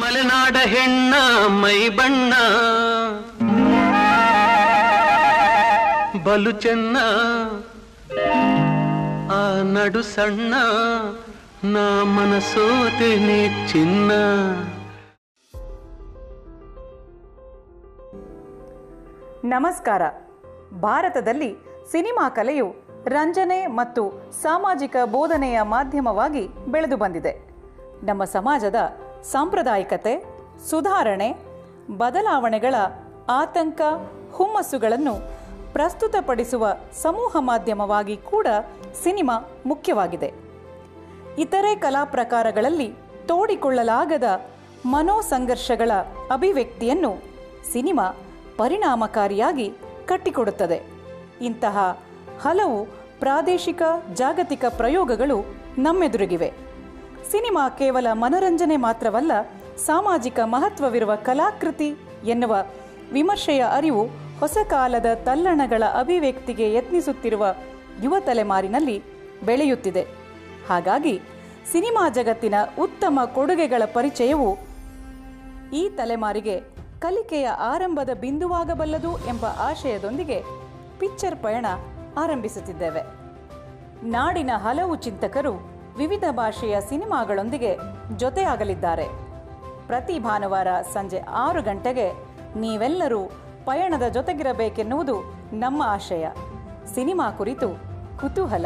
ಮಲೆನಾಡ ಹೆಣ್ಣ ಮೈ ಬಣ್ಣ ಬಲು ಚೆನ್ನ ಆ ನಡು ಸಣ್ಣ ನಾ ಮನಸೋತೇನೆ ಚಿನ್ನ ನಮಸ್ಕಾರ. ಭಾರತದಲ್ಲಿ ಸಿನಿಮಾ ಕಲೆಯು ರಂಜನೆ ಮತ್ತು ಸಾಮಾಜಿಕ ಬೋಧನೆಯ ಮಾಧ್ಯಮವಾಗಿ ಬೆಳೆದು ಬಂದಿದೆ. ನಮ್ಮ ಸಮಾಜದ ಸಾಂಪ್ರದಾಯಿಕತೆ, ಸುಧಾರಣೆ, ಬದಲಾವಣೆಗಳ ಆತಂಕ, ಹುಮ್ಮಸ್ಸುಗಳನ್ನು ಪ್ರಸ್ತುತಪಡಿಸುವ ಸಮೂಹ ಮಾಧ್ಯಮವಾಗಿ ಕೂಡ ಸಿನಿಮಾ ಮುಖ್ಯವಾಗಿದೆ. ಇತರೆ ಕಲಾ ಪ್ರಕಾರಗಳಲ್ಲಿ ತೋಡಿಕೊಳ್ಳಲಾಗದ ಮನೋಸಂಘರ್ಷಗಳ ಅಭಿವ್ಯಕ್ತಿಯನ್ನು ಸಿನಿಮಾ ಪರಿಣಾಮಕಾರಿಯಾಗಿ ಕಟ್ಟಿಕೊಡುತ್ತದೆ. ಇಂತಹ ಹಲವು ಪ್ರಾದೇಶಿಕ, ಜಾಗತಿಕ ಪ್ರಯೋಗಗಳು ನಮ್ಮೆದುರಿಗಿವೆ. ಸಿನಿಮಾ ಕೇವಲ ಮನರಂಜನೆ ಮಾತ್ರವಲ್ಲ, ಸಾಮಾಜಿಕ ಮಹತ್ವವಿರುವ ಕಲಾಕೃತಿ ಎನ್ನುವ ವಿಮರ್ಶೆಯ ಅರಿವು ಹೊಸ ಕಾಲದ ತಲ್ಲಣಗಳ ಅಭಿವ್ಯಕ್ತಿಗೆ ಯತ್ನಿಸುತ್ತಿರುವ ಯುವ ತಲೆಮಾರಿನಲ್ಲಿ ಬೆಳೆಯುತ್ತಿದೆ. ಹಾಗಾಗಿ ಸಿನಿಮಾ ಜಗತ್ತಿನ ಉತ್ತಮ ಕೊಡುಗೆಗಳ ಪರಿಚಯವು ಈ ತಲೆಮಾರಿಗೆ ಕಲಿಕೆಯ ಆರಂಭದ ಬಿಂದುವಾಗಬಲ್ಲದು ಎಂಬ ಆಶಯದೊಂದಿಗೆ ಪಿಕ್ಚರ್ ಪಯಣ ಆರಂಭಿಸುತ್ತಿದ್ದೇವೆ. ನಾಡಿನ ಹಲವು ಚಿಂತಕರು ವಿವಿಧ ಭಾಷೆಯ ಸಿನಿಮಾಗಳೊಂದಿಗೆ ಜೊತೆಯಾಗಲಿದ್ದಾರೆ. ಪ್ರತಿ ಭಾನುವಾರ ಸಂಜೆ ಆರು ಗಂಟೆಗೆ ನೀವೆಲ್ಲರೂ ಪಯಣದ ಜೊತೆಗಿರಬೇಕೆನ್ನುವುದು ನಮ್ಮ ಆಶಯ. ಸಿನಿಮಾ ಕುರಿತು ಕುತೂಹಲ,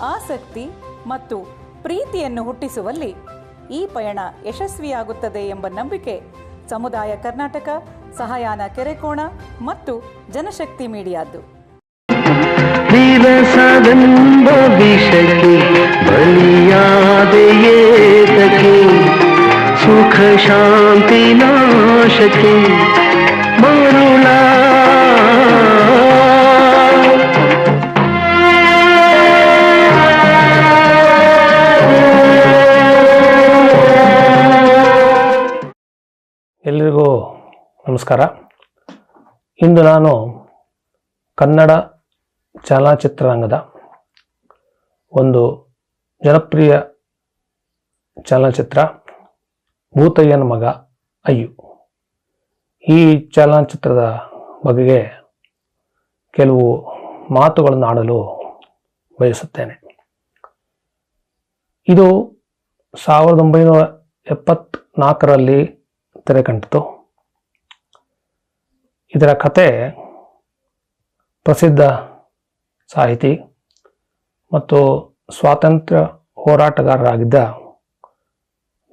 ಆಸಕ್ತಿ ಮತ್ತು ಪ್ರೀತಿಯನ್ನು ಹುಟ್ಟಿಸುವಲ್ಲಿ ಈ ಪಯಣ ಯಶಸ್ವಿಯಾಗುತ್ತದೆ ಎಂಬ ನಂಬಿಕೆ ಸಮುದಾಯ ಕರ್ನಾಟಕ ಸಹಾಯಾನ ಕೆರೆಕೋಣ ಮತ್ತು ಜನಶಕ್ತಿ ಮೀಡಿಯಾದ್ದು. ಸುಖ ಶಾಂತಿ ನಾಶಕ್ಕೆ ಎಲ್ರಿಗೂ ನಮಸ್ಕಾರ. ಇಂದು ನಾನು ಕನ್ನಡ ಚಲನಚಿತ್ರರಂಗದ ಒಂದು ಜನಪ್ರಿಯ ಚಲನಚಿತ್ರ, ಭೂತಯ್ಯನ ಮಗ ಅಯ್ಯು. ಈ ಚಲನಚಿತ್ರದ ಬಗೆಗೆ ಕೆಲವು ಮಾತುಗಳನ್ನು ಆಡಲು ಬಯಸುತ್ತೇನೆ. ಇದು ಸಾವಿರದ ಒಂಬೈನೂರ ಎಪ್ಪತ್ನಾಲ್ಕರಲ್ಲಿ ತೆರೆ ಕಂಡಿತು. ಇದರ ಕತೆ ಪ್ರಸಿದ್ಧ ಸಾಹಿತಿ ಮತ್ತು ಸ್ವಾತಂತ್ರ್ಯ ಹೋರಾಟಗಾರರಾಗಿದ್ದ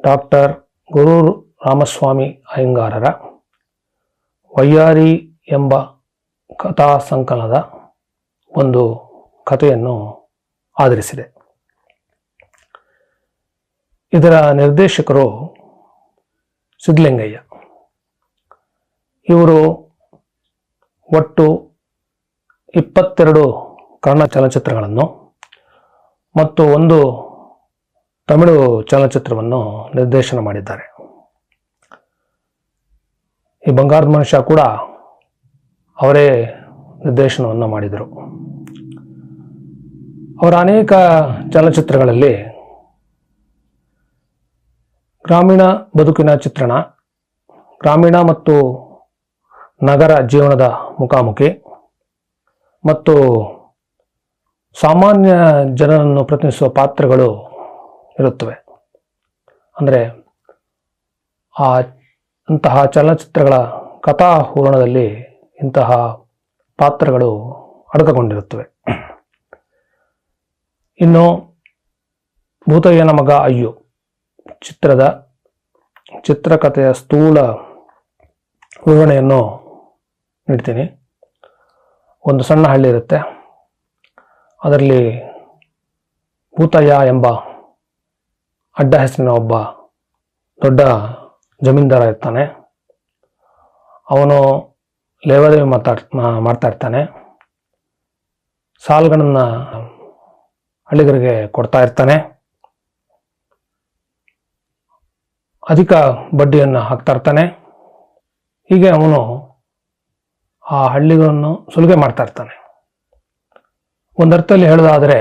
ಡಾಕ್ಟರ್ ಗುರೂರು ರಾಮಸ್ವಾಮಿ ಅಯ್ಯಂಗಾರರ ವಯ್ಯಾರಿ ಎಂಬ ಕಥಾ ಸಂಕಲನದ ಒಂದು ಕಥೆಯನ್ನು ಆಧರಿಸಿದೆ. ಇದರ ನಿರ್ದೇಶಕರು ಸಿದ್ಧಲಿಂಗಯ್ಯ. ಇವರು ಒಟ್ಟು ಇಪ್ಪತ್ತೆರಡು ಕನ್ನಡ ಚಲನಚಿತ್ರಗಳನ್ನು ಮತ್ತು ಒಂದು ತಮಿಳು ಚಲನಚಿತ್ರವನ್ನು ನಿರ್ದೇಶನ ಮಾಡಿದ್ದಾರೆ. ಈ ಬಂಗಾರದ ಮನುಷ್ಯ ಕೂಡ ಅವರೇ ನಿರ್ದೇಶನವನ್ನು ಮಾಡಿದರು. ಅವರ ಅನೇಕ ಚಲನಚಿತ್ರಗಳಲ್ಲಿ ಗ್ರಾಮೀಣ ಬದುಕಿನ ಚಿತ್ರಣ, ಗ್ರಾಮೀಣ ಮತ್ತು ನಗರ ಜೀವನದ ಮುಖಾಮುಖಿ ಮತ್ತು ಸಾಮಾನ್ಯ ಜನರನ್ನು ಪ್ರತಿನಿಧಿಸುವ ಪಾತ್ರಗಳು ಇರುತ್ತವೆ. ಅಂದರೆ ಆ ಅಂತಹ ಚಲನಚಿತ್ರಗಳ ಕಥಾ ಹೂರಣದಲ್ಲಿ ಇಂತಹ ಪಾತ್ರಗಳು ಅಡಕಗೊಂಡಿರುತ್ತವೆ. ಇನ್ನು ಭೂತಯ್ಯನ ಮಗ ಅಯ್ಯು ಚಿತ್ರದ ಚಿತ್ರಕಥೆಯ ಸ್ಥೂಲ ವಿವರಣೆಯನ್ನು ನೀಡ್ತೀನಿ. ಒಂದು ಸಣ್ಣ ಹಳ್ಳಿ ಇರುತ್ತೆ. ಅದರಲ್ಲಿ ಭೂತಯ್ಯ ಎಂಬ ಅಡ್ಡ ಹೆಸರಿನ ಒಬ್ಬ ದೊಡ್ಡ ಜಮೀನ್ದಾರ ಇರ್ತಾನೆ. ಅವನು ಲೇವಾದೇವಿ ಮಾತಾಡ್ ಮಾಡ್ತಾ ಇರ್ತಾನೆ. ಸಾಲುಗಳನ್ನು ಹಳ್ಳಿಗರಿಗೆ ಕೊಡ್ತಾ ಇರ್ತಾನೆ. ಅಧಿಕ ಬಡ್ಡಿಯನ್ನು ಹಾಕ್ತಾ ಇರ್ತಾನೆ. ಹೀಗೆ ಅವನು ಆ ಹಳ್ಳಿಗಳನ್ನು ಸುಲಿಗೆ ಮಾಡ್ತಾ ಇರ್ತಾನೆ. ಒಂದರ್ಥದಲ್ಲಿ ಹೇಳೋದಾದರೆ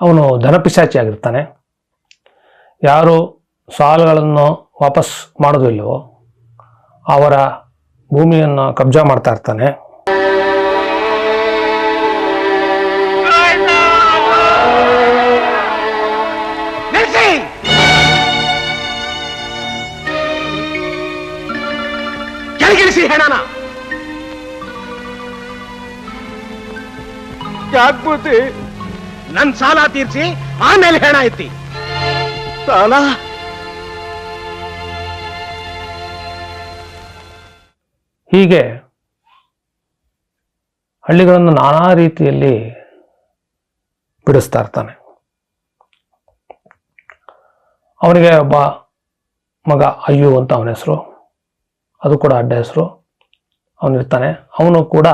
ಅವನು ಧನಪಿಶಾಚಿ ಆಗಿರ್ತಾನೆ ಯಾರು ಸಾಲಗಳನ್ನು ವಾಪಸ್ ಮಾಡೋದಿಲ್ಲವೋ ಅವರ ಭೂಮಿಯನ್ನು ಕಬ್ಜಾ ಮಾಡ್ತಾ ಇರ್ತಾನೆ. ಕೆಳಗಿಳಿಸಿ ಹೆಣನ. ಯಾಕೆ ನನ್ ಸಾಲ ತೀರ್ಸಿ ಆಮೇಲೆ ಹೆಣ ಐತಿ ಸಾಲ? ಹೀಗೆ ಹಳ್ಳಿಗಳನ್ನು ನಾನಾ ರೀತಿಯಲ್ಲಿ ಬಿಡಿಸ್ತಾ ಇರ್ತಾನೆ. ಅವನಿಗೆ ಒಬ್ಬ ಮಗ ಅಯ್ಯು ಅಂತ ಅವನ ಹೆಸರು. ಅದು ಕೂಡ ಅಡ್ಡ ಹೆಸರು. ಅವನಿರ್ತಾನೆ ಅವನು ಕೂಡ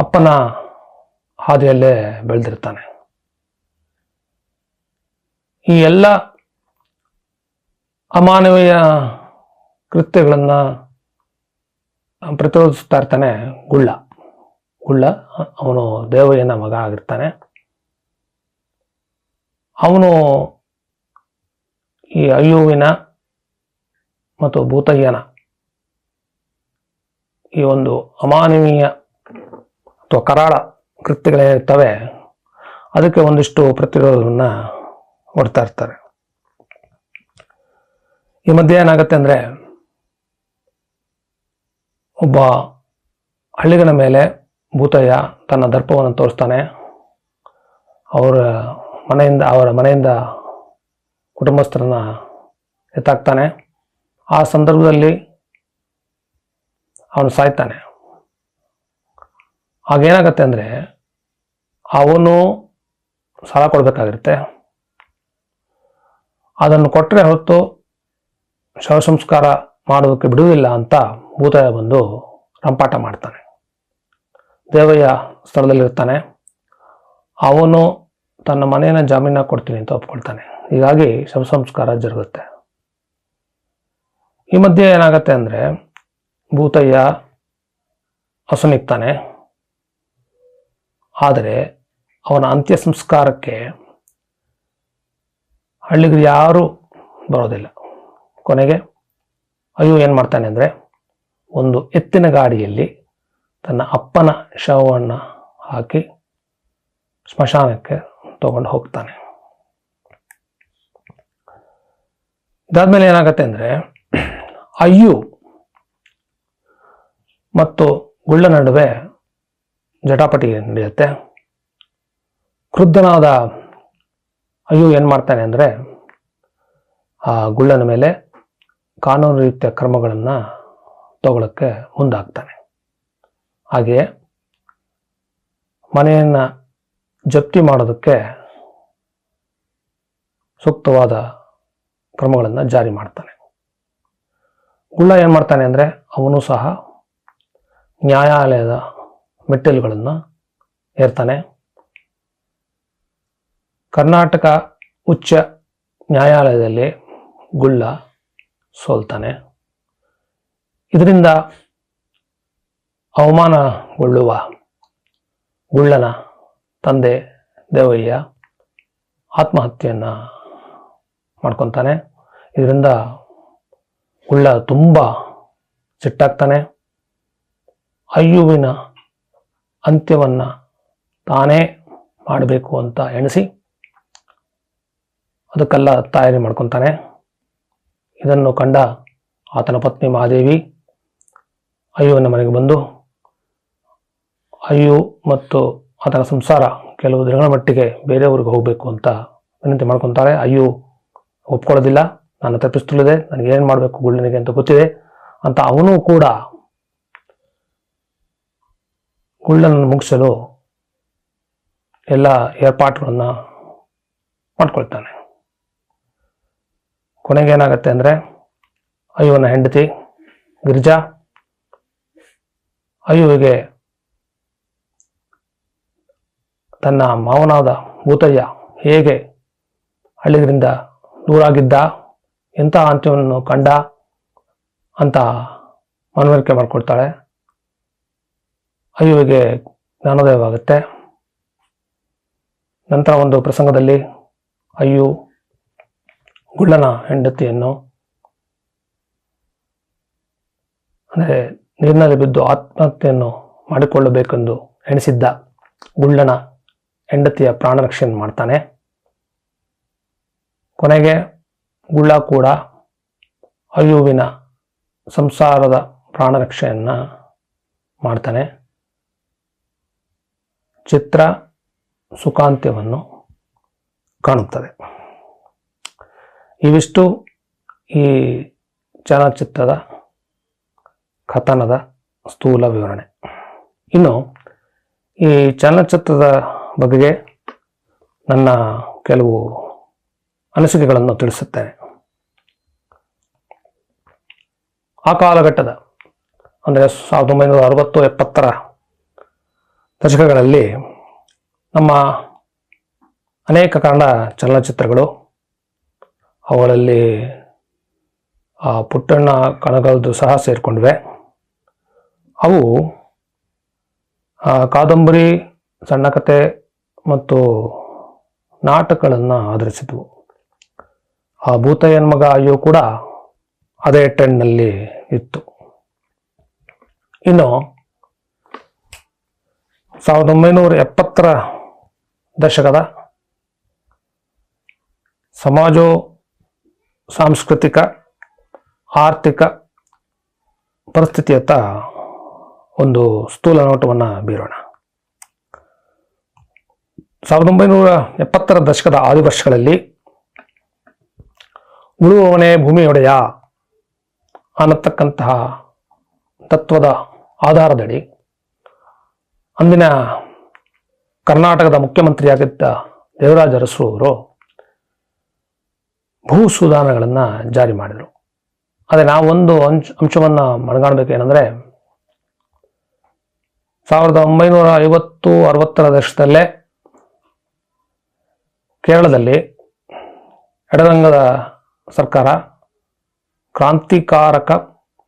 ಅಪ್ಪನ ಹಾದಿಯಲ್ಲೇ ಬೆಳೆದಿರ್ತಾನೆ. ಈ ಎಲ್ಲ ಅಮಾನವೀಯ ಕೃತ್ಯಗಳನ್ನು ಪ್ರತಿರೋಧಿಸ್ತಾ ಇರ್ತಾನೆ ಗುಳ್ಳ. ಗುಳ್ಳ, ಅವನು ದೇವಯ್ಯನ ಮಗ ಆಗಿರ್ತಾನೆ. ಅವನು ಈ ಅಯ್ಯುವಿನ ಮತ್ತು ಭೂತಯ್ಯನ ಈ ಒಂದು ಅಮಾನವೀಯ ಅಥವಾ ಕರಾಳ ಕೃತ್ಯಗಳೇನಿರ್ತವೆ ಅದಕ್ಕೆ ಒಂದಿಷ್ಟು ಪ್ರತಿರೋಧವನ್ನು ಹೊಡ್ತಾ ಇರ್ತಾರೆ. ಈ ಮಧ್ಯೆ ಏನಾಗುತ್ತೆ ಅಂದರೆ, ಒಬ್ಬ ಹಳ್ಳಿಗನ ಮೇಲೆ ಭೂತಯ್ಯ ತನ್ನ ದರ್ಪವನ್ನು ತೋರಿಸ್ತಾನೆ. ಅವರ ಮನೆಯಿಂದ ಅವರ ಮನೆಯಿಂದ ಕುಟುಂಬಸ್ಥರನ್ನ ಎತ್ತಾಕ್ತಾನೆ. ಆ ಸಂದರ್ಭದಲ್ಲಿ ಅವನು ಸಾಯ್ತಾನೆ. ಆಗೇನಾಗತ್ತೆ ಅಂದರೆ ಅವನು ಸಾಲ ಕೊಡಬೇಕಾಗಿರುತ್ತೆ. ಅದನ್ನು ಕೊಟ್ಟರೆ ಹೊರತು ಶವ ಸಂಸ್ಕಾರ ಮಾಡೋದಕ್ಕೆ ಬಿಡುವುದಿಲ್ಲ ಅಂತ ಭೂತಾಯ ಬಂದು ರಂಪಾಟ ಮಾಡ್ತಾನೆ. ದೇವಯ್ಯ ಸ್ಥಳದಲ್ಲಿರ್ತಾನೆ. ಅವನು ತನ್ನ ಮನೆಯನ್ನು ಜಾಮೀನ ಕೊಡ್ತೀನಿ ಅಂತ ಒಪ್ಕೊಳ್ತಾನೆ. ಹೀಗಾಗಿ ಶವ ಸಂಸ್ಕಾರ ಜರುಗುತ್ತೆ. ಈ ಮಧ್ಯೆ ಏನಾಗತ್ತೆ ಅಂದರೆ ಭೂತಯ್ಯ ಹಸುನಿಗ್ತಾನೆ ಆದರೆ ಅವನ ಅಂತ್ಯ ಸಂಸ್ಕಾರಕ್ಕೆ ಹಳ್ಳಿಗರು ಯಾರೂ ಬರೋದಿಲ್ಲ. ಕೊನೆಗೆ ಅಯ್ಯೋ ಏನು ಮಾಡ್ತಾನೆ ಅಂದರೆ ಒಂದು ಎತ್ತಿನ ಗಾಡಿಯಲ್ಲಿ ತನ್ನ ಅಪ್ಪನ ಶವವನ್ನು ಹಾಕಿ ಸ್ಮಶಾನಕ್ಕೆ ತಗೊಂಡು ಹೋಗ್ತಾನೆ. ಇದಾದ್ಮೇಲೆ ಏನಾಗತ್ತೆ ಅಂದರೆ ಅಯ್ಯು ಮತ್ತು ಗುಳ್ಳ ನಡುವೆ ಜಟಾಪಟಿ ನಡೆಯುತ್ತೆ. ಕ್ರುದ್ಧನಾದ ಅಯ್ಯೋ ಏನು ಮಾಡ್ತಾನೆ ಅಂದರೆ ಆ ಗುಳ್ಳನ ಮೇಲೆ ಕಾನೂನು ರೀತಿಯ ಕ್ರಮಗಳನ್ನು ತಗೊಳ್ಳೋಕ್ಕೆ ಮುಂದಾಗ್ತಾನೆ. ಹಾಗೆಯೇ ಮನೆಯನ್ನು ಜಪ್ತಿ ಮಾಡೋದಕ್ಕೆ ಸೂಕ್ತವಾದ ಕ್ರಮಗಳನ್ನು ಜಾರಿ ಮಾಡ್ತಾನೆ. ಗುಳ್ಳ ಏನು ಮಾಡ್ತಾನೆ ಅಂದರೆ ಅವನು ಸಹ ನ್ಯಾಯಾಲಯದ ಮೆಟ್ಟಿಲುಗಳನ್ನು ಏರ್ತಾನೆ. ಕರ್ನಾಟಕ ಉಚ್ಚ ನ್ಯಾಯಾಲಯದಲ್ಲಿ ಗುಳ್ಳ ಸೋಲ್ತಾನೆ. ಇದರಿಂದ ಅವಮಾನಗೊಳ್ಳುವ ಗುಳ್ಳನ ತಂದೆ ದೇವಯ್ಯ ಆತ್ಮಹತ್ಯೆಯನ್ನು ಮಾಡ್ಕೊತಾನೆ. ಇದರಿಂದ ಗುಳ್ಳ ತುಂಬ ಸಿಟ್ಟಾಗ್ತಾನೆ. ಅಯ್ಯುವಿನ ಅಂತ್ಯವನ್ನು ತಾನೇ ಮಾಡಬೇಕು ಅಂತ ಎಣಿಸಿ ಅದಕ್ಕೆಲ್ಲ ತಯಾರಿ ಮಾಡ್ಕೊತಾನೆ. ಇದನ್ನು ಕಂಡ ಆತನ ಪತ್ನಿ ಮಹಾದೇವಿ ಅಯ್ಯುವಿನ ಮನೆಗೆ ಬಂದು, ಅಯ್ಯು ಮತ್ತು ಆತನ ಸಂಸಾರ ಕೆಲವು ದಿನಗಳ ಮಟ್ಟಿಗೆ ಬೇರೆ ಊರಿಗೆ ಹೋಗಬೇಕು ಅಂತ ವಿನಂತಿ ಮಾಡ್ಕೊತಾರೆ. ಅಯ್ಯು ಒಪ್ಕೊಳ್ಳೋದಿಲ್ಲ ನಾನು ತಪ್ಪಿಸ್ತುಳಿದೆ ನನಗೆ ಏನು ಮಾಡಬೇಕು ಗುಳ್ಳನಿಗೆ ಅಂತ ಗೊತ್ತಿದೆ ಅಂತ ಅವನು ಕೂಡ ಗುಳ್ಳನನ್ನು ಮುಗಿಸಲು ಎಲ್ಲ ಏರ್ಪಾಟ್ಗಳನ್ನು ಮಾಡ್ಕೊಳ್ತಾನೆ. ಕೊನೆಗೆ ಏನಾಗುತ್ತೆ ಅಂದರೆ ಅಯ್ಯುವನ ಹೆಂಡತಿ ಗಿರಿಜಾ ಅಯ್ಯುವಿಗೆ ತನ್ನ ಮಾವನಾದ ಭೂತಯ್ಯ ಹೇಗೆ ಹಳ್ಳಿಗರಿಂದ ದೂರಾಗಿದ್ದ, ಎಂಥ ಅಂತ್ಯವನ್ನು ಕಂಡ ಅಂತ ಮನವರಿಕೆ ಮಾಡಿಕೊಡ್ತಾಳೆ ಅಯ್ಯುವಿಗೆ ಜ್ಞಾನೋದಯವಾಗುತ್ತೆ. ನಂತರ ಒಂದು ಪ್ರಸಂಗದಲ್ಲಿ ಅಯ್ಯು, ಗುಳ್ಳನ ಹೆಂಡತಿಯನ್ನು ಅಂದರೆ ನೀರಿನಲ್ಲಿ ಬಿದ್ದು ಆತ್ಮಹತ್ಯೆಯನ್ನು ಮಾಡಿಕೊಳ್ಳಬೇಕೆಂದು ಎಣಿಸಿದ್ದ ಗುಳ್ಳನ ಹೆಂಡತಿಯ ಪ್ರಾಣರಕ್ಷೆಯನ್ನು ಮಾಡ್ತಾನೆ. ಕೊನೆಗೆ ಗುಳ್ಳ ಕೂಡ ಅಯ್ಯುವಿನ ಸಂಸಾರದ ಪ್ರಾಣರಕ್ಷೆಯನ್ನು ಮಾಡ್ತಾನೆ. ಚಿತ್ರ ಸುಖಾಂತ್ಯವನ್ನು ಕಾಣುತ್ತದೆ. ಇವಿಷ್ಟು ಈ ಚಲನಚಿತ್ರದ ಕಥನದ ಸ್ಥೂಲ ವಿವರಣೆ. ಇನ್ನು ಈ ಚಲನಚಿತ್ರದ ಬಗೆಗೆ ನನ್ನ ಕೆಲವು ಅನಿಸಿಕೆಗಳನ್ನು ತಿಳಿಸುತ್ತೇನೆ. ಆ ಕಾಲಘಟ್ಟದ, ಅಂದರೆ ಸಾವಿರದ ಒಂಬೈನೂರ ಅರವತ್ತು ಎಪ್ಪತ್ತರ ದಶಕಗಳಲ್ಲಿ ನಮ್ಮ ಅನೇಕ ಕನ್ನಡ ಚಲನಚಿತ್ರಗಳು, ಅವುಗಳಲ್ಲಿ ಪುಟ್ಟಣ್ಣ ಕಣಗಲ್ದು ಸಹ ಸೇರಿಕೊಂಡಿವೆ. ಅವು ಕಾದಂಬರಿ ಸಣ್ಣ ಕತೆ ಮತ್ತು ನಾಟಕಗಳನ್ನು ಆಧರಿಸಿದವು. ಆ, ಭೂತಯ್ಯನ ಮಗ ಕೂಡ ಅದೇ ಟ್ರೆಂಡ್ನಲ್ಲಿ ಇತ್ತು. ಇನ್ನು ಸಾವಿರದ ಒಂಬೈನೂರ ಎಪ್ಪತ್ತರ ದಶಕದ ಸಮಾಜೋ, ಸಾಂಸ್ಕೃತಿಕ, ಆರ್ಥಿಕ ಪರಿಸ್ಥಿತಿಯತ್ತ ಒಂದು ಸ್ಥೂಲ ನೋಟವನ್ನು ಬೀರೋಣ. ಸಾವಿರದ ಒಂಬೈನೂರ ಎಪ್ಪತ್ತರ ದಶಕದ ಆದಿ ವರ್ಷಗಳಲ್ಲಿ ಉಳುವವನೇ ಭೂಮಿಯೊಡೆಯ ಅನ್ನತಕ್ಕಂತಹ ತತ್ವದ ಆಧಾರದಡಿ ಅಂದಿನ ಕರ್ನಾಟಕದ ಮುಖ್ಯಮಂತ್ರಿಯಾಗಿದ್ದ ದೇವರಾಜ ಅರಸು ಅವರು ಭೂ ಸುಧಾರಣೆಗಳನ್ನು ಜಾರಿ ಮಾಡಿದರು. ನಾವು ಒಂದು ಅಂಶ ಅಂಶವನ್ನು ಮನಗಾಣಬೇಕೇನೆಂದರೆ ಸಾವಿರದ ಒಂಬೈನೂರ ಐವತ್ತು, ಅರವತ್ತರ ದಶಕದಲ್ಲೇ ಕೇರಳದಲ್ಲಿ ಎಡರಂಗದ ಸರ್ಕಾರ ಕ್ರಾಂತಿಕಾರಕ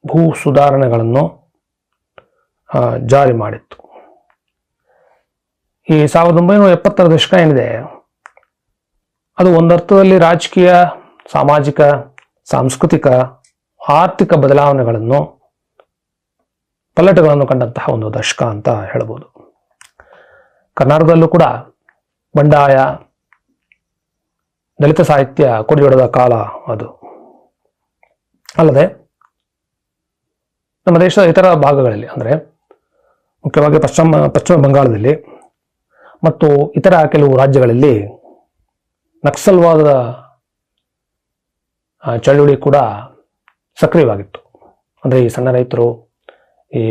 ಭೂ ಸುಧಾರಣೆಗಳನ್ನು ಜಾರಿ ಮಾಡಿತ್ತು. ಈ ಸಾವಿರದ ಒಂಬೈನೂರ ಎಪ್ಪತ್ತರ ದಶಕ ಏನಿದೆ? ಅದು ಒಂದರ್ಥದಲ್ಲಿ ರಾಜಕೀಯ, ಸಾಮಾಜಿಕ, ಸಾಂಸ್ಕೃತಿಕ, ಆರ್ಥಿಕ ಬದಲಾವಣೆಗಳನ್ನು, ಪಲ್ಲಟಗಳನ್ನು ಕಂಡಂತಹ ಒಂದು ದಶಕ ಅಂತ ಹೇಳ್ಬೋದು. ಕರ್ನಾಟಕದಲ್ಲೂ ಕೂಡ ಬಂಡಾಯ, ದಲಿತ ಸಾಹಿತ್ಯ ಕೊಡಿಯೊಡೆದ ಕಾಲ ಅದು. ಅಲ್ಲದೆ, ನಮ್ಮ ದೇಶದ ಇತರ ಭಾಗಗಳಲ್ಲಿ, ಅಂದರೆ ಮುಖ್ಯವಾಗಿ ಪಶ್ಚಿಮ ಪಶ್ಚಿಮ ಬಂಗಾಳದಲ್ಲಿ ಮತ್ತು ಇತರ ಕೆಲವು ರಾಜ್ಯಗಳಲ್ಲಿ ನಕ್ಸಲ್ವಾದದ ಚಳುವಳಿ ಕೂಡ ಸಕ್ರಿಯವಾಗಿತ್ತು. ಅಂದರೆ ಈ ಸಣ್ಣ ರೈತರು, ಈ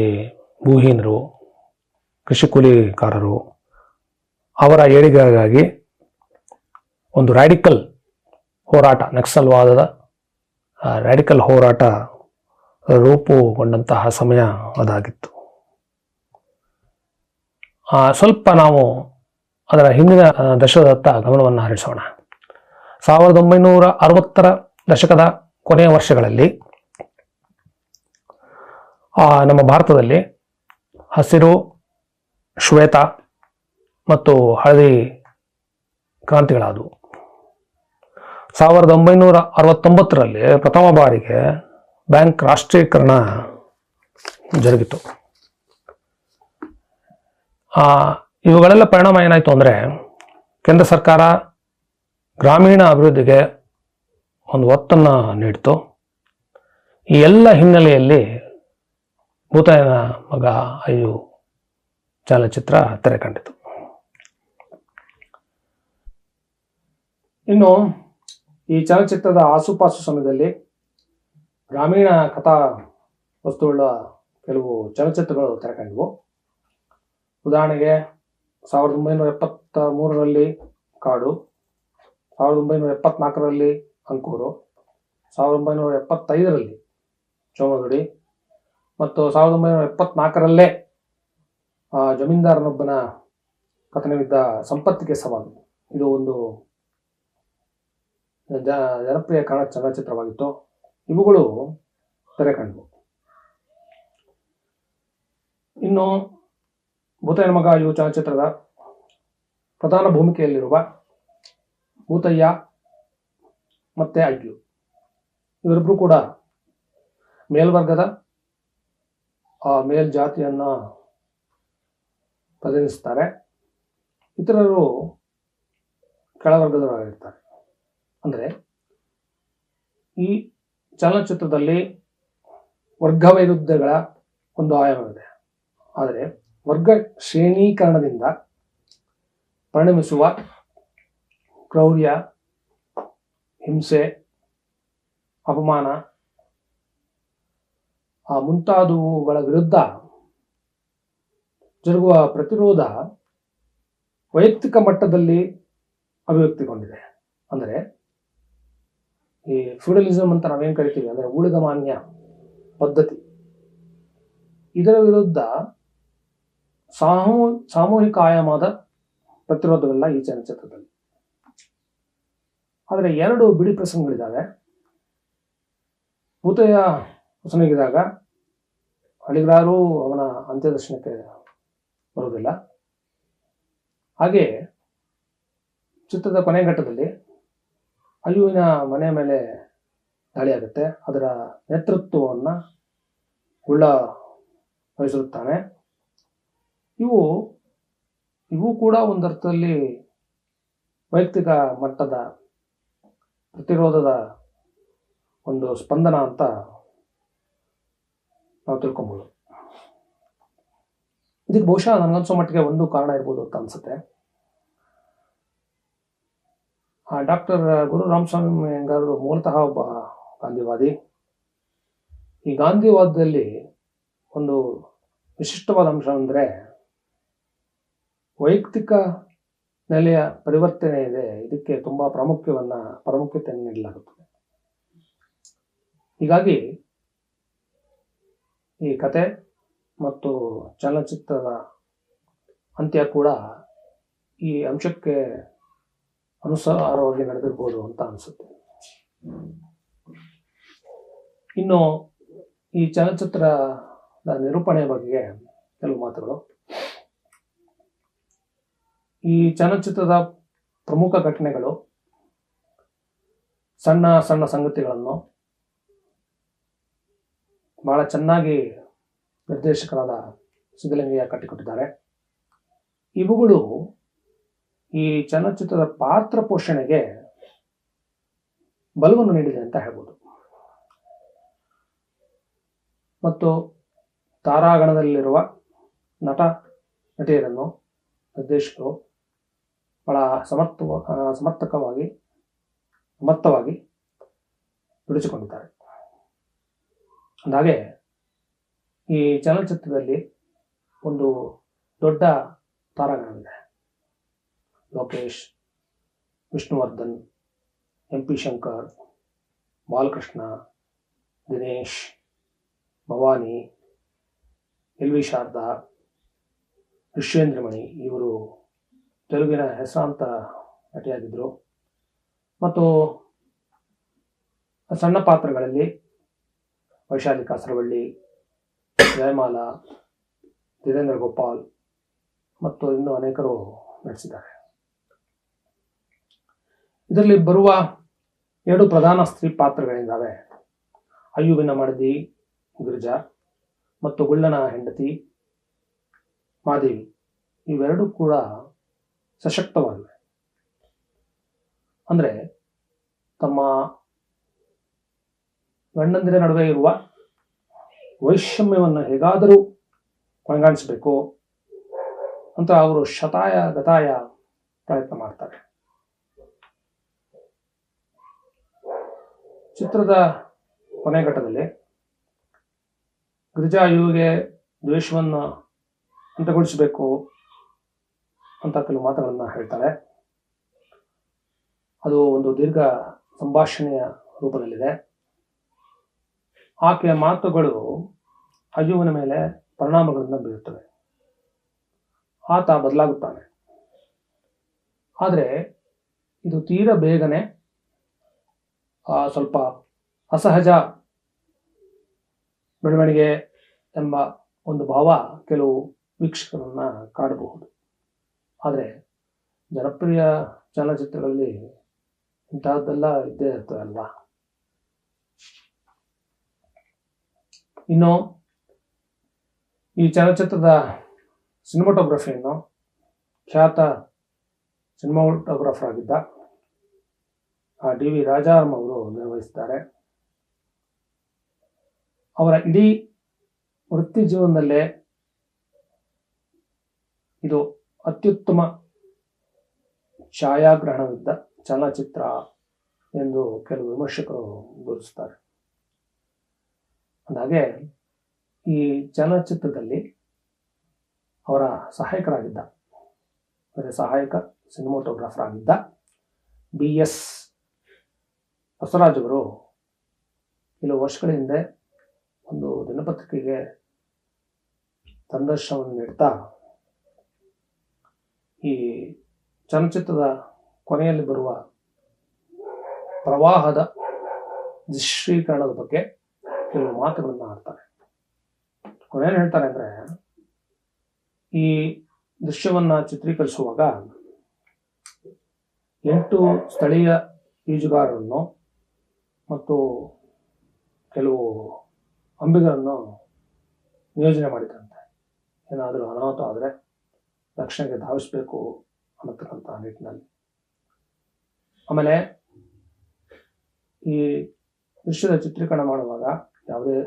ಭೂಹೀನರು, ಕೃಷಿ ಕೂಲಿಕಾರರು, ಅವರ ಏಳಿಗೆಗಾಗಿ ಒಂದು ರ್ಯಾಡಿಕಲ್ ಹೋರಾಟ, ನಕ್ಸಲ್ವಾದದ ರ್ಯಾಡಿಕಲ್ ಹೋರಾಟ ರೂಪುಗೊಂಡಂತಹ ಸಮಯ ಅದಾಗಿತ್ತು. ಸ್ವಲ್ಪ ನಾವು ಅದರ ಹಿಂದಿನ ದಶಕದತ್ತ ಗಮನವನ್ನು ಹರಿಸೋಣ. ಸಾವಿರದ ಒಂಬೈನೂರ ಅರವತ್ತರ ದಶಕದ ಕೊನೆಯ ವರ್ಷಗಳಲ್ಲಿ ನಮ್ಮ ಭಾರತದಲ್ಲಿ ಹಸಿರು ಶ್ವೇತ ಮತ್ತು ಹಳದಿ ಕ್ರಾಂತಿಗಳಾದವು. ಸಾವಿರದ ಒಂಬೈನೂರ ಅರವತ್ತೊಂಬತ್ತರಲ್ಲಿ ಪ್ರಥಮ ಬಾರಿಗೆ ಬ್ಯಾಂಕ್ ರಾಷ್ಟ್ರೀಕರಣ ಜರುಗಿತು. ಆ, ಇವುಗಳೆಲ್ಲ ಪರಿಣಾಮ ಏನಾಯಿತು ಅಂದರೆ ಕೇಂದ್ರ ಸರ್ಕಾರ ಗ್ರಾಮೀಣ ಅಭಿವೃದ್ಧಿಗೆ ಒಂದು ಒತ್ತನ್ನು ನೀಡಿತು. ಈ ಎಲ್ಲ ಹಿನ್ನೆಲೆಯಲ್ಲಿ ಭೂತಾಯನ ಮಗ ಅಯ್ಯು ಚಲನಚಿತ್ರ ತೆರೆ ಕಂಡಿತು ಇನ್ನು ಈ ಚಲನಚಿತ್ರದ ಆಸುಪಾಸು ಸಮಯದಲ್ಲಿ ಗ್ರಾಮೀಣ ಕಥಾ ವಸ್ತುಗಳ ಕೆಲವು ಚಲನಚಿತ್ರಗಳು ತೆರೆ ಕಂಡವು ಉದಾಹರಣೆಗೆ ಸಾವಿರದ ಒಂಬೈನೂರ ಎಪ್ಪತ್ತ ಮೂರರಲ್ಲಿ ಕಾಡು, ಸಾವಿರದ ಒಂಬೈನೂರ ಎಪ್ಪತ್ನಾಲ್ಕರಲ್ಲಿ ಅಂಕೂರು, ಸಾವಿರದ ಒಂಬೈನೂರ ಎಪ್ಪತ್ತೈದರಲ್ಲಿ ಚೋಮಗಡಿ ಮತ್ತು ಸಾವಿರದ ಒಂಬೈನೂರ ಎಪ್ಪತ್ನಾಲ್ಕರಲ್ಲೇ, ಆ, ಜಮೀನ್ದಾರನೊಬ್ಬನ ಕಥನವಿದ್ದ ಸಂಪತ್ತಿಗೆ ಸವಾಲು. ಇದು ಒಂದು ಜನಪ್ರಿಯ ಕನ್ನಡ ಚಲನಚಿತ್ರವಾಗಿತ್ತು. ಇವುಗಳು ತೆರೆ ಕಂಡವು ಇನ್ನು ಭೂತಯ್ಯನ ಮಗ ಇವು ಚಲನಚಿತ್ರದ ಪ್ರಧಾನ ಭೂಮಿಕೆಯಲ್ಲಿರುವ ಭೂತಯ್ಯ ಮತ್ತೆ ಅಯ್ಯು. ಇವರಿಬ್ರು ಕೂಡ ಮೇಲ್ವರ್ಗದ, ಆ ಮೇಲ್ಜಾತಿಯನ್ನ ಪ್ರತಿನಿಧಿಸ್ತಾರೆ. ಇತರರು ಕೆಳವರ್ಗದವರಾಗಿರ್ತಾರೆ. ಅಂದರೆ ಈ ಚಲನಚಿತ್ರದಲ್ಲಿ ವರ್ಗ ವೈರುಧ್ಯಗಳ ಒಂದು ಆಯಾಮವಿದೆ. ಆದರೆ ವರ್ಗ ಶ್ರೇಣೀಕರಣದಿಂದ ಪರಿಣಮಿಸುವ ಕ್ರೌರ್ಯ, ಹಿಂಸೆ ಅಪಮಾನ ಆ ಮುಂತಾದವುಗಳ ವಿರುದ್ಧ ಜರುಗುವ ಪ್ರತಿರೋಧ ವೈಯಕ್ತಿಕ ಮಟ್ಟದಲ್ಲಿ ಅಭಿವ್ಯಕ್ತಿಗೊಂಡಿದೆ. ಅಂದರೆ ಈ ಫ್ಯೂಡಲಿಸಮ್ ಅಂತ ನಾವೇನು ಕರಿತೀವಿ? ಅಂದರೆ ಊಳಿಗಮಾನ್ಯ ಪದ್ಧತಿ. ಇದರ ವಿರುದ್ಧ ಸಾಮೂ, ಸಾಮೂಹಿಕ ಆಯಾಮದ ಪ್ರತಿರೋಧವಿಲ್ಲ ಈ ಚಲನಚಿತ್ರದಲ್ಲಿ. ಆದರೆ ಎರಡು ಬಿಡಿ ಪ್ರಸಂಗಗಳಿದ್ದಾವೆ ಭೂತಯ್ಯ ಹೊಸನಿಗಿದಾಗ ಅಳಿಗಾರು ಅವನ ಅಂತ್ಯದರ್ಶನಕ್ಕೆ ಬರುವುದಿಲ್ಲ. ಹಾಗೆ ಚಿತ್ರದ ಕೊನೆ ಘಟ್ಟದಲ್ಲಿ ಅಯ್ಯುವಿನ ಮನೆ ಮೇಲೆ ದಾಳಿಯಾಗುತ್ತೆ ಅದರ ನೇತೃತ್ವವನ್ನು ಗುಳ್ಳ ವಹಿಸಿರುತ್ತಾನೆ. ಇವು ಇವು ಕೂಡ ಒಂದರ್ಥದಲ್ಲಿ ವೈಯಕ್ತಿಕ ಮಟ್ಟದ ಪ್ರತಿರೋಧದ ಒಂದು ಸ್ಪಂದನ ಅಂತ ನಾವು ತಿಳ್ಕೊಬೋದು. ಇದಕ್ಕೆ ಬಹುಶಃ ನನಗನ್ಸೋ ಮಟ್ಟಿಗೆ ಒಂದು ಕಾರಣ ಇರ್ಬೋದು ಅಂತ ಅನ್ಸುತ್ತೆ. ಡಾಕ್ಟರ್ ಗುರು ರಾಮಸ್ವಾಮಿ ಹೆಂಗಾದ್ರು ಮೂಲತಃ ಒಬ್ಬ ಗಾಂಧಿವಾದಿ. ಈ ಗಾಂಧಿವಾದದಲ್ಲಿ ಒಂದು ವಿಶಿಷ್ಟವಾದ ಅಂಶ ಅಂದರೆ ವೈಯಕ್ತಿಕ ನೆಲೆಯ ಪರಿವರ್ತನೆ ಇದೆ. ಇದಕ್ಕೆ ತುಂಬ ಪ್ರಾಮುಖ್ಯವನ್ನ, ಪ್ರಾಮುಖ್ಯತೆಯನ್ನು ನೀಡಲಾಗುತ್ತದೆ. ಹೀಗಾಗಿ ಈ ಕತೆ ಮತ್ತು ಚಲನಚಿತ್ರದ ಅಂತ್ಯ ಕೂಡ ಈ ಅಂಶಕ್ಕೆ ಅನುಸಾರವಾಗಿ ನಡೆದಿರ್ಬೋದು ಅಂತ ಅನಿಸುತ್ತೆ. ಇನ್ನು ಈ ಚಲನಚಿತ್ರದ ನಿರೂಪಣೆ ಬಗ್ಗೆ ಕೆಲವು ಮಾತುಗಳು. ಈ ಚಲನಚಿತ್ರದ ಪ್ರಮುಖ ಘಟನೆಗಳು ಸಣ್ಣ ಸಣ್ಣ ಸಂಗತಿಗಳನ್ನು ಬಹಳ ಚೆನ್ನಾಗಿ ನಿರ್ದೇಶಕರಾದ ಸಿದ್ದಲಿಂಗಯ್ಯ ಕಟ್ಟಿಕೊಟ್ಟಿದ್ದಾರೆ. ಇವುಗಳು ಈ ಚಲನಚಿತ್ರದ ಪಾತ್ರ ಪೋಷಣೆಗೆ ಬಲವನ್ನು ನೀಡಿದೆ ಅಂತ ಹೇಳ್ಬೋದು. ಮತ್ತು ತಾರಾಗಣದಲ್ಲಿರುವ ನಟ ನಟಿಯರನ್ನು ನಿರ್ದೇಶಕರು ಬಹಳ ಸಮರ್ಥ ಸಮರ್ಥಕವಾಗಿ, ಸಮರ್ಥವಾಗಿ ದುಡಿಸಿಕೊಂಡಿದ್ದಾರೆ. ಅಂದಾಗೆ ಈ ಚಲನಚಿತ್ರದಲ್ಲಿ ಒಂದು ದೊಡ್ಡ ತಾರಾಗಣವಿದೆ. Lokesh, Vishnuvardhan, M P Shankar, Balakrishna, Dinesh, Bhavani, L V Sharada Rishyendramani ಇವರು ತೆಲುಗಿನ ಹೆಸರಾಂತ ನಟಿಯಾಗಿದ್ದರು ಮತ್ತು ಸಣ್ಣ ಪಾತ್ರಗಳಲ್ಲಿ ವೈಶಾಲಿ ಕಾಸರವಳ್ಳಿ, ಜಯಮಾಲಾ ಧೀರೇಂದ್ರ ಗೋಪಾಲ್ ಮತ್ತು ಇನ್ನೂ ಅನೇಕರು ನಟಿಸಿದ್ದಾರೆ. ಇದರಲ್ಲಿ ಬರುವ ಎರಡು ಪ್ರಧಾನ ಸ್ತ್ರೀ ಪಾತ್ರಗಳಿದ್ದಾವೆ. ಅಯ್ಯುವಿನ ಮಡದಿ ಗಿರಿಜಾ ಮತ್ತು ಗುಳ್ಳನ ಹೆಂಡತಿ ಮಾದೇವಿ. ಇವೆರಡೂ ಕೂಡ ಸಶಕ್ತವಾಗಿವೆ ಅಂದರೆ ತಮ್ಮ ಗಂಡಂದಿರ ನಡುವೆ ಇರುವ ವೈಷಮ್ಯವನ್ನು ಹೇಗಾದರೂ ಕೊನೆಗಾಣಿಸಬೇಕು ಅಂತ ಅವರು ಶತಾಯ ಗತಾಯ ಪ್ರಯತ್ನ ಮಾಡ್ತಾರೆ. ಚಿತ್ರದ ಕೊನೆ ಘಟ್ಟದಲ್ಲಿ ಗಿರಿಜಾ ಇವಿಗೆ ದ್ವೇಷವನ್ನು ಅಂತ್ಯಗೊಳಿಸಬೇಕು ಅಂತ ಕೆಲವು ಮಾತುಗಳನ್ನ ಹೇಳ್ತಾಳೆ ಅದು ಒಂದು ದೀರ್ಘ ಸಂಭಾಷಣೆಯ ರೂಪದಲ್ಲಿದೆ. ಆಕೆಯ ಮಾತುಗಳು ಅಜುವಿನ ಮೇಲೆ ಪರಿಣಾಮಗಳನ್ನು ಬೀರುತ್ತವೆ. ಆತ ಬದಲಾಗುತ್ತಾನೆ. ಆದರೆ ಇದು ತೀರ ಬೇಗನೆ ಆ, ಸ್ವಲ್ಪ ಅಸಹಜ ಬೆಳವಣಿಗೆ ಎಂಬ ಒಂದು ಭಾವ ಕೆಲವು ವೀಕ್ಷಕರನ್ನ ಕಾಡಬಹುದು. ಆದರೆ ಜನಪ್ರಿಯ ಚಲನಚಿತ್ರಗಳಲ್ಲಿ ಇಂತಹದ್ದೆಲ್ಲ ಇದ್ದೇ ಇರ್ತದೆ ಅಲ್ವಾ? ಇನ್ನು ಈ ಚಲನಚಿತ್ರದ ಸಿನಿಮಾಟೋಗ್ರಫಿಯನ್ನು ಖ್ಯಾತ ಸಿನಿಮಾಟೋಗ್ರಾಫರ್ ಆಗಿದ್ದ ಆ ಡಿ ವಿ ರಾಜಾರಾಮ್ ಅವರು ನಿರ್ವಹಿಸ್ತಾರೆ. ಅವರ ಇಡೀ ವೃತ್ತಿ ಜೀವನದಲ್ಲೇ ಇದು ಅತ್ಯುತ್ತಮ ಛಾಯಾಗ್ರಹಣವಿದ್ದ ಚಲನಚಿತ್ರ ಎಂದು ಕೆಲವು ವಿಮರ್ಶಕರು ಗುರುತಿಸ್ತಾರೆ ಅಂದಾಗೆ ಈ ಚಲನಚಿತ್ರದಲ್ಲಿ ಅವರ ಸಹಾಯಕರಾಗಿದ್ದ, ಅಂದರೆ ಸಹಾಯಕ, ಸಿನಿಮಾಟೋಗ್ರಾಫರ್ ಆಗಿದ್ದ ಬಿ ಎಸ್ ಬಸವರಾಜ್ ಅವರು ಕೆಲವು ವರ್ಷಗಳ ಹಿಂದೆ ಒಂದು ದಿನಪತ್ರಿಕೆಗೆ ಸಂದರ್ಶನವನ್ನು ನೀಡ್ತಾ ಈ ಚಲನಚಿತ್ರದ ಕೊನೆಯಲ್ಲಿ ಬರುವ ಪ್ರವಾಹದ ದೃಶ್ಯೀಕರಣದ ಬಗ್ಗೆ ಕೆಲವು ಮಾತುಗಳನ್ನು ಆಡ್ತಾರೆ. ಕೊನೆಯಲ್ಲಿ ಹೇಳ್ತಾರೆ ಅಂದ್ರೆ, ಈ ದೃಶ್ಯವನ್ನು ಚಿತ್ರೀಕರಿಸುವಾಗ ಎಂಟು ಸ್ಥಳೀಯ ಈಜುಗಾರರನ್ನು ಮತ್ತು ಕೆಲವು ಅಂಬಿಗರನ್ನು ನಿಯೋಜನೆ ಮಾಡಿದ್ರಂತೆ. ಏನಾದರೂ ಅನಾಹುತ ಆದರೆ ರಕ್ಷಣೆಗೆ ಧಾವಿಸಬೇಕು ಅನ್ನತಕ್ಕಂತಹ ನಿಟ್ಟಿನಲ್ಲಿ. ಆಮೇಲೆ ಈ ದೃಶ್ಯದ ಚಿತ್ರೀಕರಣ ಮಾಡುವಾಗ ಯಾವುದೇ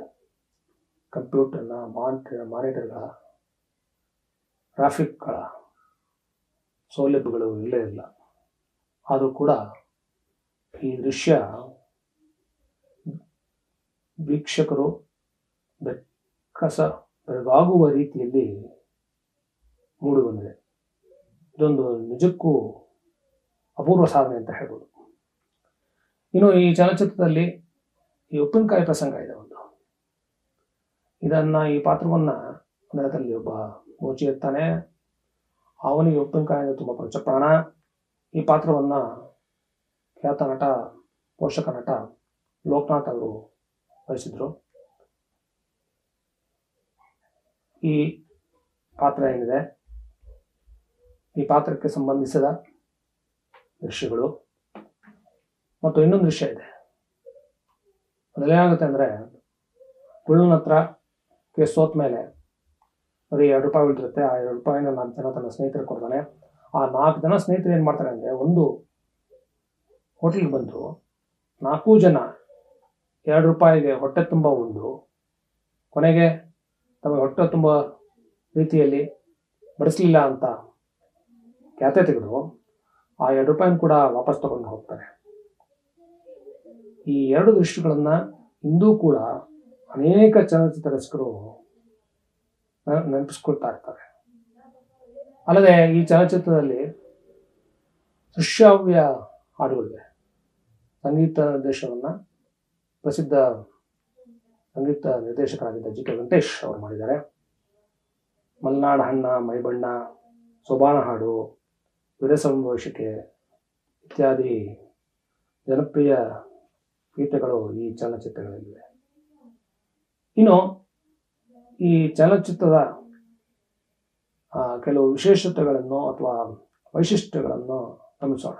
ಕಂಪ್ಯೂಟರ್ನ ಮಾನಿಟರ್, ಮಾನಿಟರ್ಗಳ ಟ್ರಾಫಿಕ್ಗಳ ಸೌಲಭ್ಯಗಳು ಇಲ್ಲೇ ಇಲ್ಲ. ಆದರೂ ಕೂಡ ಈ ದೃಶ್ಯ ವೀಕ್ಷಕರು ಬೆಕ್ಕಸ ಬೆರಗಾಗುವ ರೀತಿಯಲ್ಲಿ ಮೂಡಿ ಬಂದಿದೆ ಇದೊಂದು ನಿಜಕ್ಕೂ ಅಪೂರ್ವ ಸಾಧನೆ ಅಂತ ಹೇಳ್ಬೋದು. ಇನ್ನು ಈ ಚಲನಚಿತ್ರದಲ್ಲಿ ಈ ಉಪ್ಪಿನಕಾಯಿ ಪ್ರಸಂಗ ಇದೆ ಒಂದು. ಇದನ್ನ ಈ ಪಾತ್ರವನ್ನ ಅಂದ್ರೆ ಒಬ್ಬ ಮೋಚಿ ಇರ್ತಾನೆ ಅವನಿಗೆ ಉಪ್ಪಿನಕಾಯಿ ಅಂದ್ರೆ ತುಂಬಾ ಪಂಚಪ್ರಾಣ ಈ ಪಾತ್ರವನ್ನ ಖ್ಯಾತ ನಟ, ಪೋಷಕ ನಟ ಲೋಕನಾಥ್ ಅವರು ವಹಿಸಿದ್ರು ಈ ಪಾತ್ರ ಏನಿದೆ? ಈ ಪಾತ್ರಕ್ಕೆ ಸಂಬಂಧಿಸಿದ ದೃಶ್ಯಗಳು. ಮತ್ತು ಇನ್ನೊಂದು ದೃಶ್ಯ ಇದೆ. ಅದೇನಾಗುತ್ತೆ ಅಂದ್ರೆ ಕುಳ್ಳನ ಹತ್ರ ಕೇಸ್ ಸೋತ್ ಮೇಲೆ ಬರೀ ಎರಡು ರೂಪಾಯಿ ಉಳಿದಿರುತ್ತೆ. ಆ ಎರಡು ರೂಪಾಯಿನ ನಾಲ್ಕು ಜನ ತನ್ನ ಸ್ನೇಹಿತರು ಕೊಡ್ತಾನೆ. ಆ ನಾಲ್ಕು ಜನ ಸ್ನೇಹಿತರು ಏನು ಮಾಡ್ತಾರೆ ಅಂದ್ರೆ, ಒಂದು ಹೋಟೆಲ್ಗೆ ಬಂದು ನಾಲ್ಕು ಜನ ಎರಡು ರೂಪಾಯಿಗೆ ಹೊಟ್ಟೆ ತುಂಬ ಉಂಡು. ಕೊನೆಗೆ ತಮಗೆ ಹೊಟ್ಟೆ ತುಂಬ ರೀತಿಯಲ್ಲಿ ಬಡಿಸ್ಲಿಲ್ಲ ಅಂತ ತೆಗೆದು ಆ ಎರಡು ರೂಪಾಯಿನ ಕೂಡ ವಾಪಸ್ ತಗೊಂಡು ಹೋಗ್ತಾರೆ. ಈ ಎರಡು ದೃಶ್ಯಗಳನ್ನು ಇಂದೂ ಕೂಡ ಅನೇಕ ಚಲನಚಿತ್ರ ರಸಿಕರು ನೆನಪಿಸ್ಕೊಳ್ತಾ ಇರ್ತಾರೆ. ಅಲ್ಲದೆ ಈ ಚಲನಚಿತ್ರದಲ್ಲಿ ದೃಶ್ಯಾವ್ಯ ಹಾಡುಗಳಿವೆ. ಸಂಗೀತ ನಿರ್ದೇಶನವನ್ನು ಪ್ರಸಿದ್ಧ ಸಂಗೀತ ನಿರ್ದೇಶಕರಾಗಿದ್ದ ಜಿ ಕೆ ವೆಂಕಟೇಶ್ ಅವರು ಮಾಡಿದ್ದಾರೆ. ಮಲ್ನಾಡ ಹಣ್ಣ, ಮೈಬಣ್ಣ ಸೋಬಾನ ಹಾಡು ವಿರಸಂಭವಿಷಿಕೆ ಇತ್ಯಾದಿ ಜನಪ್ರಿಯ ಗೀತೆಗಳು ಈ ಚಲನಚಿತ್ರಗಳಲ್ಲಿವೆ. ಇನ್ನು ಈ ಚಲನಚಿತ್ರದ ಕೆಲವು ವಿಶೇಷತೆಗಳನ್ನು ಅಥವಾ ವೈಶಿಷ್ಟ್ಯಗಳನ್ನು ಗಮನಿಸೋಣ.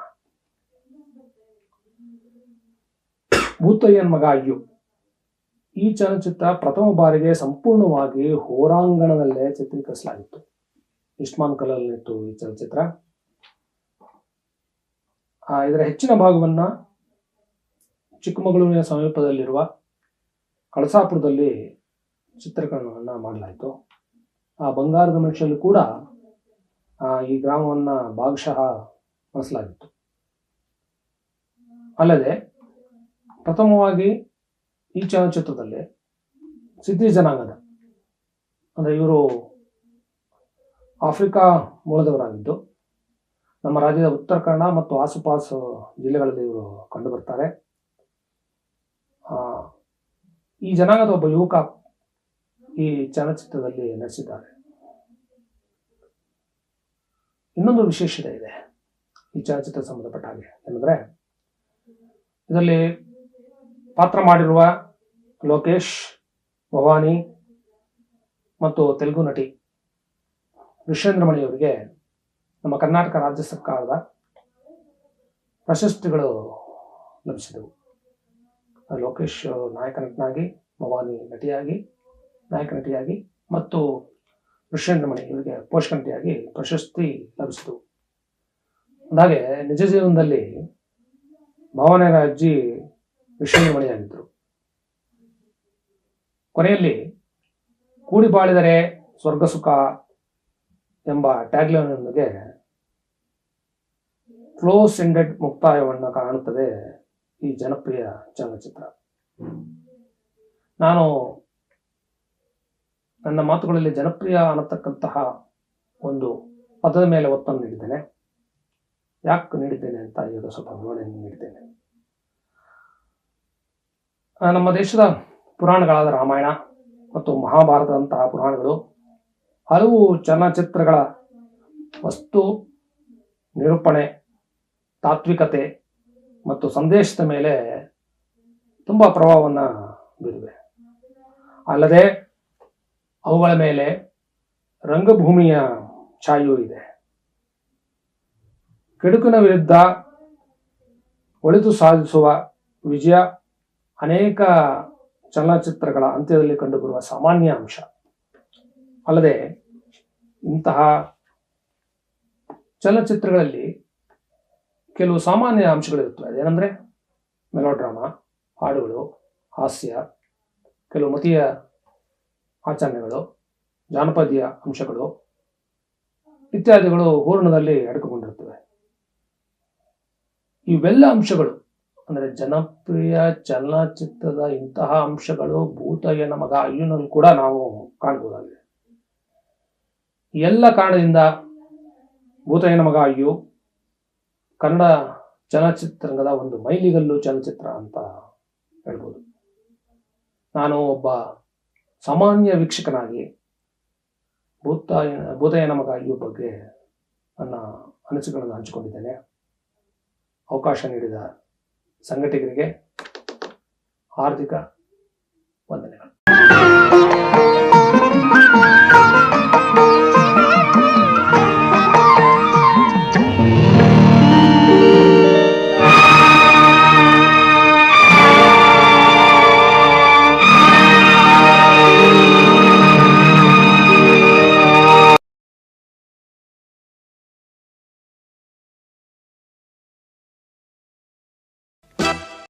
ಭೂತಯ್ಯನ್ ಮಗ ಅಯ್ಯು. ಈ ಚಲನಚಿತ್ರ ಪ್ರಥಮ ಬಾರಿಗೆ ಸಂಪೂರ್ಣವಾಗಿ ಹೋರಾಂಗಣದಲ್ಲೇ ಚಿತ್ರೀಕರಿಸಲಾಗಿತ್ತು. ಇಸ್ಮಾನ್ ಕಲರ್ನಲ್ಲಿತ್ತು ಈ ಚಲನಚಿತ್ರ. ಇದರ ಹೆಚ್ಚಿನ ಭಾಗವನ್ನ ಚಿಕ್ಕಮಗಳೂರಿನ ಸಮೀಪದಲ್ಲಿರುವ ಕಳಸಾಪುರದಲ್ಲಿ ಚಿತ್ರೀಕರಣವನ್ನ ಮಾಡಲಾಯಿತು. ಆ ಬಂಗಾರದ ಮನುಷ್ಯಲ್ಲಿ ಕೂಡ ಆ, ಈ ಗ್ರಾಮವನ್ನ ಭಾಗಶಃ ಬಳಸಲಾಗಿತ್ತು. ಅಲ್ಲದೆ ಪ್ರಥಮವಾಗಿ ಈ ಚಲನಚಿತ್ರದಲ್ಲಿ ಸಿದ್ಧಿ ಜನಾಂಗದ ಅಂದ್ರೆ ಇವರು ಆಫ್ರಿಕಾ ಮೂಲದವರಾಗಿದ್ದು ನಮ್ಮ ರಾಜ್ಯದ ಉತ್ತರ ಕನ್ನಡ ಮತ್ತು ಆಸುಪಾಸು ಜಿಲ್ಲೆಗಳಲ್ಲಿ ಇವರು ಕಂಡುಬರ್ತಾರೆ. ಈ ಜನಾಂಗದ ಒಬ್ಬ ಯುವಕ ಈ ಚಲನಚಿತ್ರದಲ್ಲಿ ನಡೆಸಿದ್ದಾರೆ ಇನ್ನೊಂದು ವಿಶೇಷತೆ ಇದೆ ಈ ಚಲನಚಿತ್ರ ಸಂಬಂಧಪಟ್ಟ ಹಾಗೆ ಏನಂದ್ರೆ, ಇದರಲ್ಲಿ ಪಾತ್ರ ಮಾಡಿರುವ ಲೋಕೇಶ್ ಭವಾನಿ ಮತ್ತು ತೆಲುಗು ನಟಿ ಋಷೇಂದ್ರ ನಮ್ಮ ಕರ್ನಾಟಕ ರಾಜ್ಯ ಸರ್ಕಾರದ ಪ್ರಶಸ್ತಿಗಳು ಲಭಿಸಿದವು. ಲೋಕೇಶ್ ನಾಯಕ ನಟನಾಗಿ, ಭವಾನಿ ನಟಿಯಾಗಿ, ನಾಯಕ ನಟಿಯಾಗಿ ಮತ್ತು ಋಷೇಂದ್ರ ಮಣಿ ಇವರಿಗೆ ಪೋಷಕ ನಟಿಯಾಗಿ ಪ್ರಶಸ್ತಿ ಲಭಿಸಿದವು. ಅಂದಾಗೆ ನಿಜ ಜೀವನದಲ್ಲಿ ಭಾವನೆಯ ಅಜ್ಜಿ ಋಷೇಂದ್ರ ಮಣಿಯಾಗಿದ್ದರು ಕೊನೆಯಲ್ಲಿ ಕೂಡಿ ಬಾಳಿದರೆ ಸ್ವರ್ಗ ಸುಖ ಎಂಬ ಟ್ಯಾಗ್ಲೈನ್ನೊಂದಿಗೆ ಕ್ಲೋಸ್ ಎಂಡೆಡ್ ಮುಕ್ತಾಯವನ್ನು ಕಾಣುತ್ತದೆ ಈ ಜನಪ್ರಿಯ ಚಲನಚಿತ್ರ. ನಾನು ನನ್ನ ಮಾತುಗಳಲ್ಲಿ ಜನಪ್ರಿಯ ಅನ್ನತಕ್ಕಂತಹ ಒಂದು ಪದದ ಮೇಲೆ ಒತ್ತನ್ನು ನೀಡಿದ್ದೇನೆ. ಯಾಕೆ ನೀಡಿದ್ದೇನೆ ಅಂತ ಈಗ ಸ್ವಲ್ಪ ವಿವರಣೆಯನ್ನು ನೀಡಿದ್ದೇನೆ. ನಮ್ಮ ದೇಶದ ಪುರಾಣಗಳಾದ ರಾಮಾಯಣ ಮತ್ತು ಮಹಾಭಾರತದಂತಹ ಪುರಾಣಗಳು ಹಲವು ಚಲನಚಿತ್ರಗಳ ವಸ್ತು, ನಿರೂಪಣೆ, ತಾತ್ವಿಕತೆ ಮತ್ತು ಸಂದೇಶದ ಮೇಲೆ ತುಂಬ ಪ್ರಭಾವವನ್ನು ಬೀರಿವೆ. ಅಲ್ಲದೆ ಅವುಗಳ ಮೇಲೆ ರಂಗಭೂಮಿಯ ಛಾಯೂ ಇದೆ. ಕೆಡುಕಿನ ವಿರುದ್ಧ ಒಳಿತು ಸಾಧಿಸುವ ವಿಜಯ ಅನೇಕ ಚಲನಚಿತ್ರಗಳ ಅಂತ್ಯದಲ್ಲಿ ಕಂಡುಬರುವ ಸಾಮಾನ್ಯ ಅಂಶ. ಅಲ್ಲದೆ ಇಂತಹ ಚಲನಚಿತ್ರಗಳಲ್ಲಿ ಕೆಲವು ಸಾಮಾನ್ಯ ಅಂಶಗಳಿರುತ್ತವೆ. ಅದೇನೆಂದರೆ ಮೆಲೋಡ್ರಾಮಾ ಹಾಡುಗಳು, ಹಾಸ್ಯ, ಕೆಲವು ಮತೀಯ ಆಚರಣೆಗಳು, ಜಾನಪದೀಯ ಅಂಶಗಳು ಇತ್ಯಾದಿಗಳು ಹೂರ್ಣದಲ್ಲಿ ಅಡಕಗೊಂಡಿರುತ್ತವೆ. ಇವೆಲ್ಲ ಅಂಶಗಳು, ಅಂದರೆ ಜನಪ್ರಿಯ ಚಲನಚಿತ್ರದ ಇಂತಹ ಅಂಶಗಳು ಭೂತಯ್ಯನ ಮಗ ಅಯ್ಯನಲ್ಲಿ ಕೂಡ ನಾವು ಕಾಣಬಹುದಾಗಿದೆ ಎಲ್ಲ ಕಾರಣದಿಂದ ಭೂತಯ್ಯನ ಮಗ ಅಯ್ಯು, ಕನ್ನಡ ಚಲನಚಿತ್ರರಂಗದ ಒಂದು ಮೈಲಿಗಲ್ಲು ಚಲನಚಿತ್ರ ಅಂತ ಹೇಳ್ಬೋದು. ನಾನು ಒಬ್ಬ ಸಾಮಾನ್ಯ ವೀಕ್ಷಕನಾಗಿ ಭೂತಾಯನ ಭೂತಯ್ಯನ ಮಗ ಅಯ್ಯು ಬಗ್ಗೆ ನನ್ನ ಅನಿಸಿಕೆಗಳನ್ನು ಹಂಚಿಕೊಂಡಿದ್ದೇನೆ. ಅವಕಾಶ ನೀಡಿದ ಸಂಘಟಕರಿಗೆ ಹಾರ್ದಿಕ ವಂದನೆಗಳು.